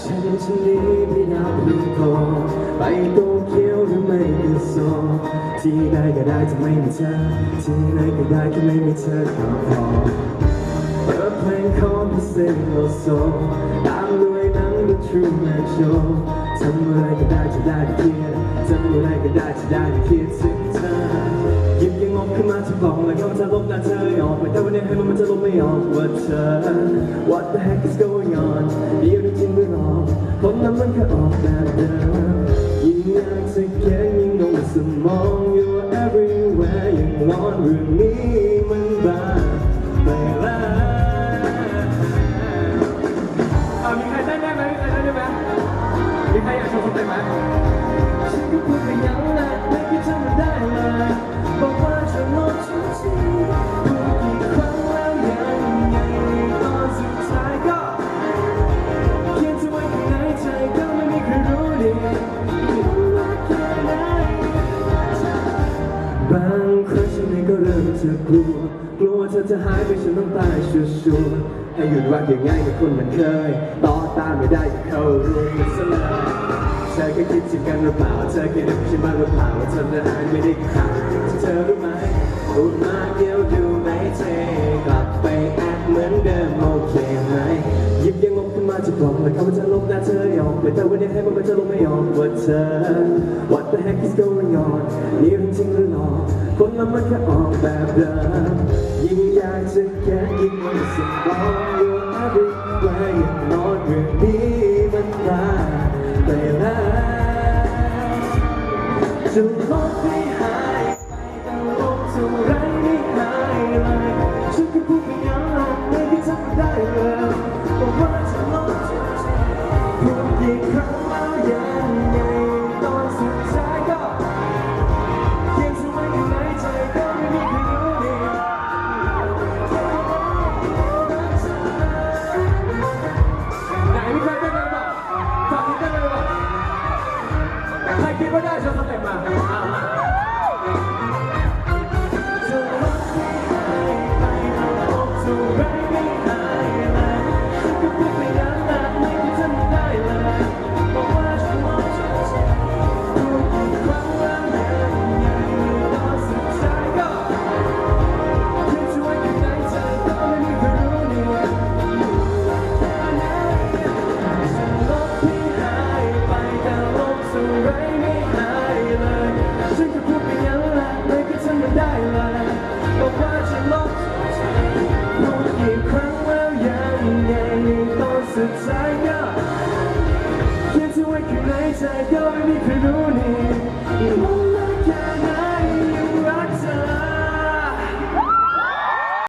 ฉันจะหนีไปนับพโกไปโตเกียวหรือไม่ก็โซที่ใดก็ได้จะไม่มีเธอที่ไหนก็ได้ที่ไม่มีเธอก็พอเปิดเพลงของพิเศษโลโซตามด้วยนั่งดูทรูแมนโชว์ทำอะไรก็ได้จะได้เพียงทำอะไรก็ได้จะได้เพียงถึงเธอหยิบยังงบขึ้นมาจะบอกเลยก็จะลบหน้าเธอออกไป ออกว่าเธอ What the heck is going on เดียวจริงหรือหลอกคนนั้นมันแค่ออกแบบเดิมยิ่งอยากจะแก้ยิ่งงงสมอง You're everywhere ยังนอนเรื่องนี้มันบ้าไปแล้วอะมีใครเต้นได้ไหมมีใครเต้นได้ไหมมีใครอยากโชว์สเต็ปไหมฉันก็พูดไปยัง บางครั้งฉันเองก็เริ่มจะกลัว กลัวเธอจะหายไปฉันต้องตายชัวร์ๆให้หยุดรักอย่างง่ายกับคนมันเคย ต่อต้านไม่ได้ก็เข้ารุมซะเลยเธอแค่คิดถึงกันหรือเปล่า เธอแค่นึกฉันบ้างหรือเปล่าว่าเธอนั้นไม่ได้ขาดเธอรู้ไหมพูดมาเดียวดูไม่เทกลับไปแอคเหมือนเดิมโอเคไหมยิบยังาจะบอกเลยเขาจะลบหน้าเธอออกไปแต่วันนี้ให้มันจะลบไม่ออกว่าเธอ What the heck is going on นี่เรื่องจริงหรือหลอกคนละมันแค่ออกแบบเดิมยิ่งอยากจะแค่ยิ่งมันสมอง You're everywhere ยังนอนเรื่องนี้มันตายไปแล้วจะลบให้หายไปแต่ลบเท่าไรไม่หายเลยฉันก็พูดไปยังหลังไม่